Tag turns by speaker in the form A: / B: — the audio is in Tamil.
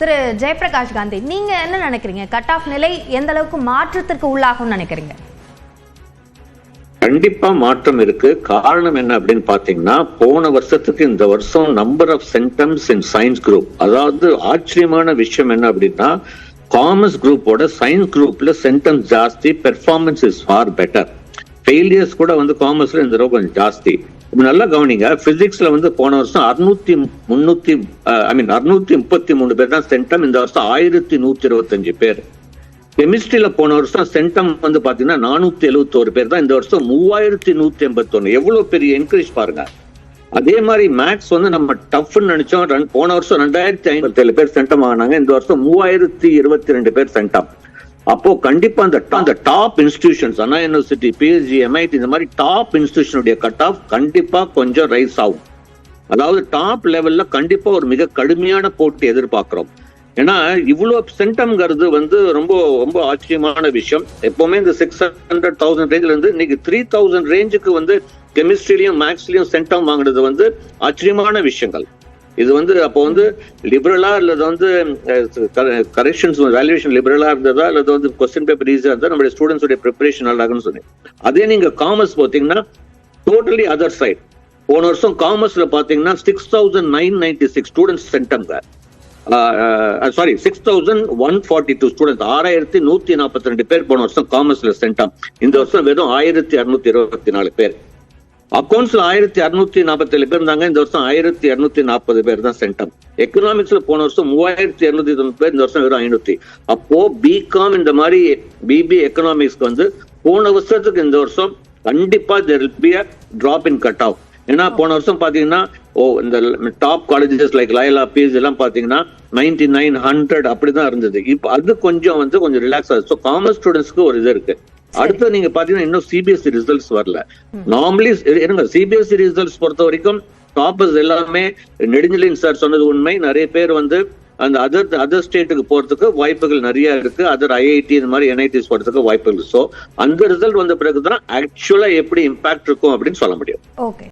A: திரு ஜெயபிரகாஷ் காந்தி நீங்க என்ன நினைக்கிறீங்க? கட் ஆஃப் நிலை எந்த அளவுக்கு மாற்றத்திற்கு உள்ளாகும்னு நினைக்கிறீங்க?
B: கண்டிப்பா மாற்றம் இருக்கு. காரணம் என்ன அப்படின்னு பாத்தீங்கன்னா போன வருஷத்துக்கு இந்த வருஷம் number of centums in science group அதாவது ஆச்சரியமான விஷயம் என்ன அப்படின்னா காமர்ஸ் குரூப்போட சயின்ஸ் குரூப்ல சென்டம்ஸ் ஜாஸ்தி performance is far better failures கூட வந்து காமர்ஸ்ல இந்த தடவை கொஞ்சம் ஜாஸ்தி. இப்போ நல்லா கவனிங்க பிசிக்ஸ்ல வந்து போன வருஷம் அறுநூத்தி முன்னூத்தி ஐ மீன் அறுநூத்தி முப்பத்தி மூணு பேர் தான் சென்டம் இந்த வருஷம் ஆயிரத்தி நூத்தி இருபத்தஞ்சு பேர். கெமிஸ்ட்ரியில போன வருஷம் சென்டம் வந்து பாத்தீங்கன்னா நானூத்தி எழுபத்தோரு பேர் தான் இந்த வருஷம் மூவாயிரத்தி நூத்தி எண்பத்தொன்னு. எவ்வளவு பெரிய இன்க்ரீஸ் பாருங்க. அதே மாதிரி மேக்ஸ் வந்து நம்ம டஃப்னு நினைச்சோம் போன வருஷம் ரெண்டாயிரத்தி ஐம்பத்தி ஏழு பேர் சென்டம் ஆனாங்க இந்த வருஷம் மூவாயிரத்தி இருபத்தி ரெண்டு பேர் சென்டம் அப்போ கண்டிப்பா அந்த அந்த top institutions Anna university PSG MIT இந்த மாதிரி டாப் இன்ஸ்டிடியூஷனுடைய கட் ஆஃப் கண்டிப்பா கொஞ்சம் ரைஸ் ஆகும். அதாவது டாப் லெவல்ல கண்டிப்பா ஒரு மிக கடுமையான போட்டி எதிர்பார்க்கிறோம். ஏன்னா இவ்வளோ சென்டம்ங்கிறது வந்து ரொம்ப ரொம்ப ஆச்சரியமான விஷயம். எப்பவுமே இந்த சிக்ஸ் ஹண்ட்ரட் தௌசண்ட் ரேஞ்சில் இருந்து இன்னைக்கு த்ரீ தௌசண்ட் ரேஞ்சுக்கு வந்து கெமிஸ்ட்ரிலையும் மேக்ஸ்லையும் சென்டம் வாங்குறது வந்து ஆச்சரியமான விஷயங்கள். இது வந்து அப்போ வந்து லிபரலா அல்லது வந்து கரெக்ஷன்ஸ் வேல்யூஷன் லிபரலா இருந்ததா அல்லது வந்து கொஸ்டின் பேப்பர் ஈஸியா இருந்தா நம்மளுடைய ஸ்டூடெண்ட்ஸுடைய ப்ரிப்பரேஷன் நல்லா இருக்குன்னு சொன்னேன். அதே நீங்க காமர்ஸ் பார்த்தீங்கன்னா டோட்டலி அதர் சைட் போன வருஷம் காமர்ஸ்ல பாத்தீங்கன்னா six thousand nine ninety six students சென்டம்ங்க sorry six thousand one forty two students ஆறாயிரத்தி நூத்தி நாற்பத்தி ரெண்டு பேர் போன வருஷம் காமர்ஸ்ல சென்டம் இந்த வருஷம் வெறும் ஆயிரத்தி அறுநூத்தி இருபத்தி நாலு பேர். அக்கௌண்ட்ஸ்ல ஆயிரத்தி அறுநூத்தி நாற்பத்தி ஏழு பேர் இருந்தாங்க. இந்த வருஷம் ஆயிரத்தி இருநூத்தி நாற்பது பேர் தான் சென்டம். எக்கனாமிக்ஸ்ல போன வருஷம் மூவாயிரத்தி இருநூத்தி தொண்ணூத்தி பேர் இந்த வருஷம் வெறும் ஐநூத்தி. அப்போ பிகாம் இந்த மாதிரி பிபி எக்கனாமிக்ஸ்க்கு வந்து போன வருஷத்துக்கு இந்த வருஷம் கண்டிப்பா there be a drop in cut off ஏன்னா போன வருஷம் பாத்தீங்கன்னா ஓ இந்த top colleges like Loyola fees எல்லாம் பாத்தீங்கன்னா நைன்டி நைன் ஹண்ட்ரட் அப்படிதான் இருந்தது. இப்போ அது கொஞ்சம் வந்து கொஞ்சம் ரிலாக்ஸ் ஆகுது. ஸோ காமர்ஸ் ஸ்டூடெண்ட்ஸ்க்கு ஒரு இது இருக்கு. அடுத்து நீங்க பாத்தீங்கன்னா இன்னும் சிபிஎஸ்சி ரிசல்ட்ஸ் வரல. நார்மலி இருங்க சிபிஎஸ்சி ரிசல்ட்ஸ் பொறுத்த வரைக்கும் டாப்பர்ஸ் எல்லாமே நெடுஞ்சலின் சார் சொன்னது உண்மை. நிறைய பேர் வந்து அந்த அதர் அதர் ஸ்டேட்டுக்கு போறதுக்கு வாய்ப்புகள் நிறைய இருக்கு. அதர் ஐஐடி இந்த மாதிரி என்ஐடிஸ் போறதுக்கு வாய்ப்புகள். ஸோ அந்த ரிசல்ட் வந்த பிறகுதான் ஆக்சுவலா எப்படி இம்பாக்ட் இருக்கும் அப்படின்னு சொல்ல முடியும்.
A: ஓகே